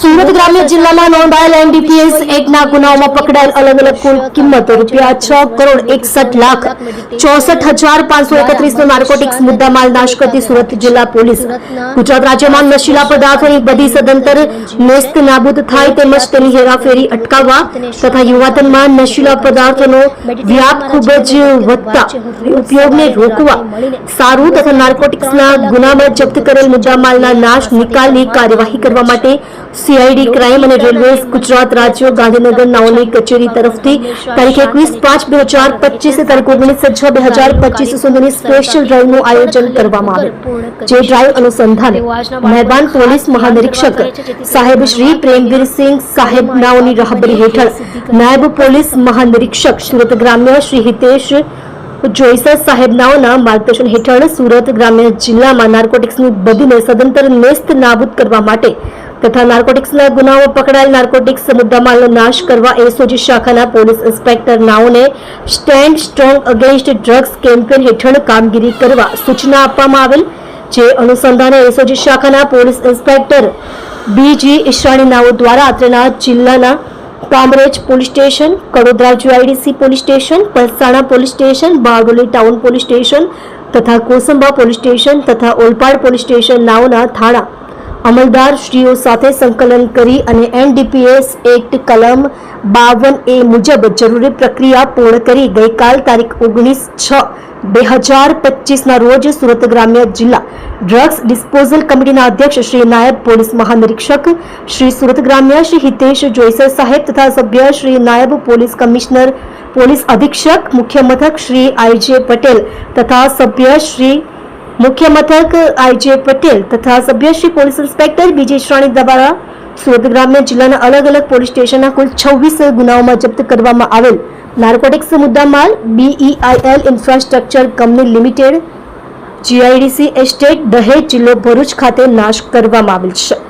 સુરત ગ્રામ્ય જિલ્લામાં નોંધાયેલ એનડીપીએસ એકના ગુનાઓમાં પકડાયેલ અલગ અલગ કુલ કિંમત રૂપિયા છ કરોડ એકસઠ લાખ ચોસઠ હજાર પાંચસો એકત્રીસનો નાર્કોટિક્સ મુદ્દામાલ નાશ કરતી સુરત જિલ્લા પોલીસ. ગુજરાત રાજ્યમાં નશીલા પદાર્થોની બધી સદંતર નેસ્ત નાબૂદ થાય તેમજ તેની હેરાફેરી અટકાવવા તથા યુવાધનમાં નશીલા પદાર્થોનો વ્યાપ ખૂબ જ વધતા ઉપયોગને રોકવા સારું તથા નાર્કોટિક્સના ગુનામાં જપ્ત કરેલ મુદ્દામાલના નાશ નિકાલની કાર્યવાહી કરવા માટે સીઆઈડી ક્રાઇમ અને રેલવેઝ ગુજરાત રાજ્ય ગાંધીનગર નાઓની કચેરી તરફથી તારીખ એકવીસ પાંચ બે હજાર પચીસ તારીખ ઓગણીસ છ બે હજાર પચીસ સુધીની સ્પેશિયલ ડ્રાઈવનું આયોજન કરવામાં આવ્યું. જે ડ્રાઈવ અનુસંધાને મહેરબાન પોલીસ મહાનિરીક્ષક સાહેબ શ્રી પ્રેમવીરસિંહ સાહેબ નાઓની રાહબરી હેઠળ નાયબ પોલીસ મહાનિરીક્ષક સુરત ગ્રામ્ય શ્રી હિતેશ જોઈસર સાહેબનાઓના માર્ગદર્શન હેઠળ સુરત ગ્રામ્ય જિલ્લામાં નાર્કોટિક્સની બધીને સદંતર નેસ્ત નાબૂદ કરવા માટે તથા નાર્કોટિક્સના ગુનાઓ પકડાયેલ નાર્કોટિક્સ મુદ્દામાલનો નાશ કરવા એસઓજી શાખાના police inspector નાઓને stand strong against drugs campaign હેઠળ કામગીરી કરવા સૂચના આપવામાં આવેલ, જે અનુસંધાને એસઓજી શાખાના પોલીસ ઇન્સ્પેક્ટર બીજી ઈશાણી નાઓ દ્વારા અત્રેના જિલ્લાના Kamrej police station, Kadodara GIDC police station, Palsana police station, Bardoli town police station તથા કોસંબા પોલીસ સ્ટેશન તથા ઓલપાડ પોલીસ સ્ટેશન નાઓના થાણા અમલદાર શ્રીઓ સાથે સંકલન કરી અને એનડીપીએસ એક્ટ કલમ બાવન એ મુજબ જરૂરી પ્રક્રિયા પૂર્ણ કરી ગઈકાલ તારીખ ઓગણીસ છ બે હજાર પચીસના રોજ સુરત ગ્રામ્ય જિલ્લા ડ્રગ્સ ડિસ્પોઝલ કમિટીના અધ્યક્ષ શ્રી નાયબ પોલીસ મહાનિરીક્ષક શ્રી સુરત ગ્રામ્ય શ્રી હિતેશ જોઈસર સાહેબ તથા સભ્ય શ્રી નાયબ પોલીસ કમિશનર પોલીસ અધિક્ષક મુખ્ય મથક શ્રી આઈજે પટેલ તથા સભ્ય શ્રી મુખ્ય મથક આઈજે પટેલ તથા સભ્ય શ્રી પોલીસ ઇન્સ્પેક્ટર બીજી શ્રેણી દ્વારા સુરત ગ્રામ્ય જિલ્લાના અલગ અલગ પોલીસ સ્ટેશનના કુલ છવ્વીસ ગુનાઓમાં જપ્ત કરવામાં આવેલ નાર્કોટિક્સ મુદ્દામાલ BEIL infrastructure company limited GIDC estate Dahej જિલ્લો ભરૂચ ખાતે નાશ કરવામાં આવેલ છે.